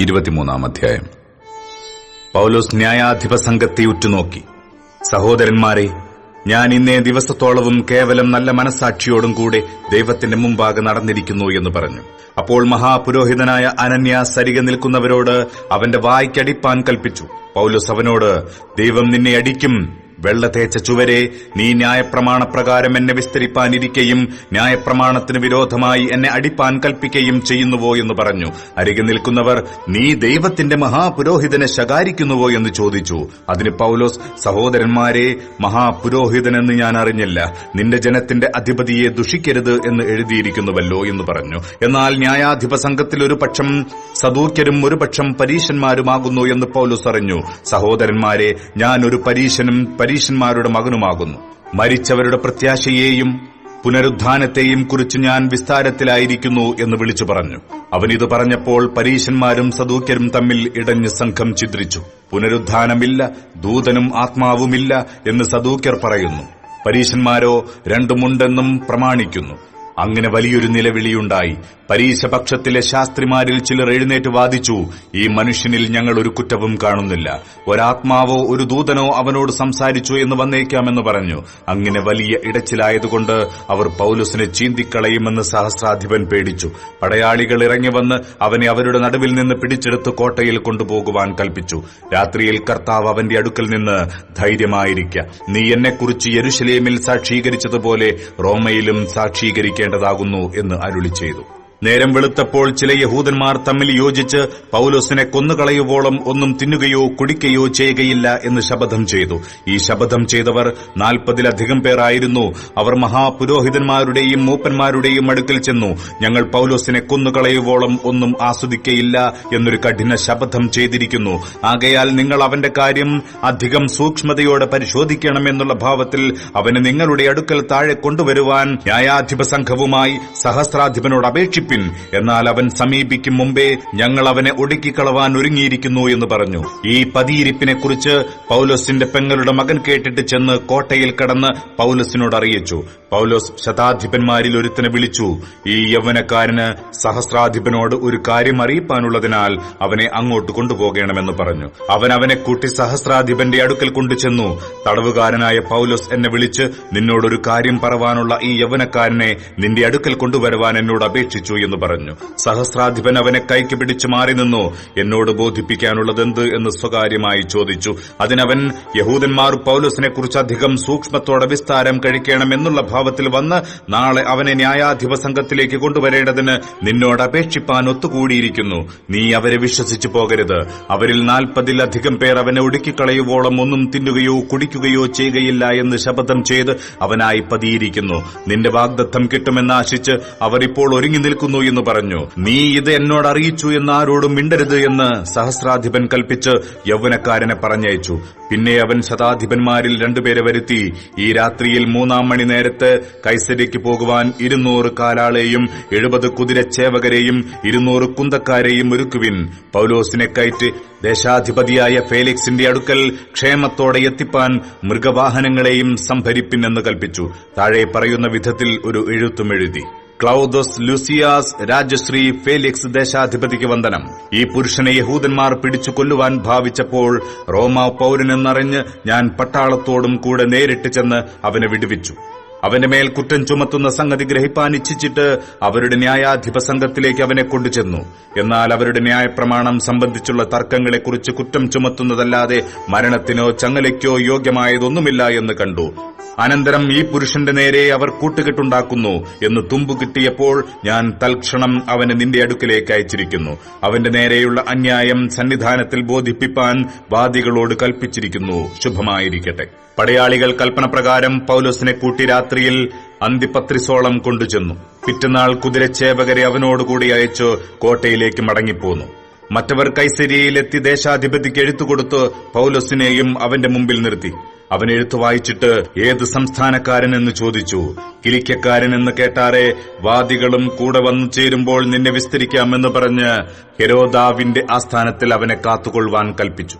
ഇരുപത്തിമൂന്നാം അധ്യായം. പൗലോസ് ന്യായാധിപ സംഘത്തെ ഉറ്റുനോക്കി. സഹോദരന്മാരെ ഞാൻ ഇന്നേ ദിവസത്തോളവും കേവലം നല്ല മനസാക്ഷിയോടും കൂടെ ദൈവത്തിന്റെ മുമ്പാകെ നടന്നിരിക്കുന്നു എന്ന് പറഞ്ഞു. അപ്പോൾ മഹാപുരോഹിതനായ അനന്യ സരിക നിൽക്കുന്നവരോട് അവന്റെ വായ്ക്കടിപ്പാൻ കൽപ്പിച്ചു. പൗലോസ് അവനോട് ദൈവം നിന്നെ അടിക്കും വെള്ള തേച്ച ചുവരെ നീ ന്യായപ്രമാണപ്രകാരം എന്നെ വിസ്തരിപ്പാനിരിക്കുകയും ന്യായപ്രമാണത്തിന് വിരോധമായി എന്നെ അടിപ്പാൻ കൽപ്പിക്കുകയും ചെയ്യുന്നുവോ എന്ന് പറഞ്ഞു. അരികെ നിൽക്കുന്നവർ നീ ദൈവത്തിന്റെ മഹാപുരോഹിതനെ ശകാരിക്കുന്നുവോ എന്ന് ചോദിച്ചു. അതിന് പൗലോസ് സഹോദരന്മാരെ മഹാപുരോഹിതനെന്ന് ഞാൻ അറിഞ്ഞില്ല. നിന്റെ ജനത്തിന്റെ അധിപതിയെ ദുഷിക്കരുത് എന്ന് എഴുതിയിരിക്കുന്നുവല്ലോ എന്ന് പറഞ്ഞു. എന്നാൽ ന്യായാധിപ സംഘത്തിൽ ഒരു പക്ഷം സദൂക്യരും ഒരു പക്ഷം പരീശന്മാരുമാകുന്നു എന്ന് പൗലോസ് അറിഞ്ഞു. സഹോദരന്മാരെ ഞാൻ ഒരു പരീശനും പരീശന്മാരുടെ മകനുമാകുന്നു. മരിച്ചവരുടെ പ്രത്യാശയെയും പുനരുദ്ധാനത്തെയും കുറിച്ച് ഞാൻ വിസ്താരത്തിലായിരിക്കുന്നു എന്ന് വിളിച്ചു പറഞ്ഞു. അവൻ ഇത് പറഞ്ഞപ്പോൾ പരീശന്മാരും സദൂക്യരും തമ്മിൽ ഇടഞ്ഞ് സംഘം ഛിദ്രിച്ചു. പുനരുദ്ധാനമില്ല ദൂതനും ആത്മാവുമില്ല എന്ന് സദൂക്യർ പറയുന്നു. പരീശന്മാരോ രണ്ടുമുണ്ടെന്നും പ്രമാണിക്കുന്നു. അങ്ങനെ വലിയൊരു നിലവിളിയുണ്ടായി. പരീശപക്ഷത്തിലെ ശാസ്ത്രിമാരിൽ ചിലർ എഴുന്നേറ്റ് വാദിച്ചു ഈ മനുഷ്യനിൽ ഞങ്ങൾ ഒരു കുറ്റവും കാണുന്നില്ല. ഒരാത്മാവോ ഒരു ദൂതനോ അവനോട് സംസാരിച്ചു എന്ന് വന്നേക്കാമെന്ന് പറഞ്ഞു. അങ്ങനെ വലിയ ഇടച്ചിലായതുകൊണ്ട് അവർ പൌലുസിനെ ചീന്തിക്കളയുമെന്ന് സഹസ്രാധിപൻ പേടിച്ചു. പടയാളികൾ ഇറങ്ങി വന്ന് അവനെ അവരുടെ നടുവിൽ നിന്ന് പിടിച്ചെടുത്ത് കോട്ടയിൽ കൊണ്ടുപോകുവാൻ കൽപ്പിച്ചു. രാത്രിയിൽ കർത്താവ് അവന്റെ അടുക്കൽ നിന്ന് ധൈര്യമായിരിക്ക. നീ എന്നെക്കുറിച്ച് യരുഷലേമിൽ സാക്ഷീകരിച്ചതുപോലെ റോമയിലും സാക്ഷീകരിക്കേണ്ടതാകുന്നു എന്ന് അരുളി ചെയ്തു നേരം വെളുത്തപ്പോൾ ചില യഹൂദന്മാർ തമ്മിൽ യോജിച്ച് പൌലോസിനെ കൊന്നുകളയുവോളം ഒന്നും തിന്നുകയോ കുടിക്കുകയോ ചെയ്യുകയില്ല എന്ന് ശപഥം ചെയ്തു. ഈ ശപഥം ചെയ്തവർ നാൽപ്പതിലധികം പേരായിരുന്നു. അവർ മഹാപുരോഹിതന്മാരുടെയും മൂപ്പന്മാരുടെയും അടുക്കൽ ചെന്നു. ഞങ്ങൾ പൌലോസിനെ കൊന്നുകളയുവോളം ഒന്നും ആസ്വദിക്കയില്ല എന്നൊരു കഠിന ശപഥം ചെയ്തിരിക്കുന്നു. ആകയാൽ നിങ്ങൾ അവന്റെ കാര്യം അധികം സൂക്ഷ്മതയോടെ പരിശോധിക്കണമെന്നുള്ള ഭാവത്തിൽ അവന് നിങ്ങളുടെ അടുക്കൽ താഴെ കൊണ്ടുവരുവാൻ ന്യായാധിപ സംഘവുമായി സഹസ്രാധിപനോട് അപേക്ഷിപ്പിൻ എന്നാൽ അവൻ സമീപിക്കും മുമ്പേ ഞങ്ങൾ അവനെ ഒടുക്കിക്കളവാൻ ഒരുങ്ങിയിരിക്കുന്നു എന്ന് പറഞ്ഞു. ഈ പതിയിരിപ്പിനെ കുറിച്ച് പൌലോസിന്റെ പെങ്ങളുടെ മകൻ കേട്ടിട്ട് ചെന്ന് കോട്ടയിൽ കടന്ന് പൌലോസിനോട് അറിയിച്ചു. പൌലോസ് ശതാധിപന്മാരിൽ ഒരുത്തനെ വിളിച്ചു. ഈ യൗവനക്കാരന് സഹസ്രാധിപനോട് ഒരു കാര്യം അറിയിപ്പാനുള്ളതിനാൽ അവനെ അങ്ങോട്ട് കൊണ്ടുപോകണമെന്ന് പറഞ്ഞു. അവൻ അവനെ കൂട്ടി സഹസ്രാധിപന്റെ അടുക്കൽ കൊണ്ടുചെന്നു. തടവുകാരനായ പൌലോസ് എന്നെ വിളിച്ച് നിന്നോടൊരു കാര്യം പറവാനുള്ള ഈ യൗവനക്കാരനെ നിന്റെ അടുക്കൽ കൊണ്ടുവരുവാൻ എന്നോട് അപേക്ഷിച്ചു. എന്ന് പറഞ്ഞു. സഹസ്രാധിപൻ അവനെ കൈക്ക് പിടിച്ചു മാറി നിന്നു. എന്നോട് ബോധിപ്പിക്കാനുള്ളതെന്ത് എന്ന് സ്വകാര്യമായി ചോദിച്ചു. അതിനവൻ യഹൂദന്മാർ പൌലോസിനെ കുറിച്ച് അധികം സൂക്ഷ്മത്തോടെ വിസ്താരം കഴിക്കണം എന്നുള്ള ഭാവത്തിൽ വന്ന് നാളെ അവനെ ന്യായാധിപ സംഘത്തിലേക്ക് കൊണ്ടുവരേണ്ടതിന് നിന്നോട് അപേക്ഷിപ്പാൻ ഒത്തുകൂടിയിരിക്കുന്നു. നീ അവരെ വിശ്വസിച്ചു പോകരുത്. അവരിൽ നാൽപ്പതിലധികം പേർ അവനെ ഒടുക്കിക്കളയുവോളം ഒന്നും തിന്നുകയോ കുടിക്കുകയോ ചെയ്യുകയില്ല എന്ന് ശപഥം ചെയ്ത് അവനായി പതിയിരിക്കുന്നു. നിന്റെ വാഗ്ദത്തം കിട്ടുമെന്നാശിച്ച് അവർ ഇപ്പോൾ ഒരുങ്ങി നിൽക്കുന്നു. എന്ന് പറഞ്ഞു. നീ ഇത് എന്നോട് അറിയിച്ചു എന്ന് ആരോടും മിണ്ടരുത് എന്ന് സഹസ്രാധിപൻ കൽപ്പിച്ച് യൗവനക്കാരനെ പറഞ്ഞയച്ചു. പിന്നെ അവൻ ശതാധിപന്മാരിൽ രണ്ടുപേരെ വരുത്തി. ഈ രാത്രിയിൽ മൂന്നാം മണി നേരത്ത് കൈസരിക്ക് പോകുവാൻ ഇരുന്നൂറ് കാലാളെയും എഴുപത് കുതിരച്ചേവകരെയും ഇരുന്നൂറ് കുന്തക്കാരെയും ഒരുക്കുവിൻ. പൌലോസിനെ കയറ്റ് ദേശാധിപതിയായ ഫേലിക്സിന്റെ അടുക്കൽ ക്ഷേമത്തോടെ എത്തിപ്പാൻ മൃഗവാഹനങ്ങളെയും സംഭരിപ്പിൻ എന്ന് കൽപ്പിച്ചു. താഴെ പറയുന്ന വിധത്തിൽ ഒരു എഴുത്തും എഴുതി. ക്ലൌദോസ് ലുസിയാസ് രാജശ്രീ ഫേലിക്സ് ദേശാധിപതിക്ക് വന്ദനം. ഈ പുരുഷനെ യഹൂദന്മാർ പിടിച്ചു കൊല്ലുവാൻ ഭാവിച്ചപ്പോൾ റോമ പൌരനെന്നറിഞ്ഞ് ഞാൻ പട്ടാളത്തോടും കൂടെ നേരിട്ട് ചെന്ന് അവനെ വിടുവിച്ചു. അവന്റെ മേൽ കുറ്റം ചുമത്തുന്ന സംഗതി ഗ്രഹിപ്പാൻ ഇച്ഛിച്ചിട്ട് അവരുടെ ന്യായാധിപ സംഘത്തിലേക്ക് അവനെ കൊണ്ടുചെന്നു. എന്നാൽ അവരുടെ ന്യായപ്രമാണം സംബന്ധിച്ചുള്ള തർക്കങ്ങളെക്കുറിച്ച് കുറ്റം ചുമത്തുന്നതല്ലാതെ മരണത്തിനോ ചങ്ങലയ്ക്കോ യോഗ്യമായതൊന്നുമില്ല എന്ന് കണ്ടു. അനന്തരം ഈ പുരുഷന്റെ നേരെ അവർ കൂട്ടുകെട്ടുണ്ടാക്കുന്നു എന്ന് തുമ്പു കിട്ടിയപ്പോൾ ഞാൻ തൽക്ഷണം അവനെ നിന്റെ അടുക്കിലേക്ക് അയച്ചിരിക്കുന്നു. അവന്റെ നേരെയുള്ള അന്യായം സന്നിധാനത്തിൽ ബോധിപ്പിപ്പാൻ വാദികളോട് കൽപ്പിച്ചിരിക്കുന്നു. ശുഭമായിരിക്കട്ടെ. പടയാളികൾ കൽപ്പനപ്രകാരം പൌലോസിനെ കൂട്ടി രാത്രിയിൽ അന്തിപത്രിസോളം കൊണ്ടുചെന്നു. പിറ്റന്നാൾ കുതിരച്ചേവകരെ അവനോടുകൂടി അയച്ചു കോട്ടയിലേക്ക് മടങ്ങിപ്പോന്നു. മറ്റവർ കൈസരിയിലെത്തി ദേശാധിപതിക്ക് എഴുത്തുകൊടുത്ത് പൌലോസിനെയും അവന്റെ മുമ്പിൽ നിർത്തി. അവൻ എഴുത്തു വായിച്ചിട്ട് ഏത് സംസ്ഥാനക്കാരനെന്ന് ചോദിച്ചു. കിലിക്കക്കാരനെന്ന് കേട്ടാറെ വാദികളും കൂടെ വന്നു ചേരുമ്പോൾ നിന്നെ വിസ്തരിക്കാമെന്ന് പറഞ്ഞ് ഹെരോദാവിന്റെ ആസ്ഥാനത്തിൽ അവനെ കാത്തുകൊള്ളുവാൻ കൽപ്പിച്ചു.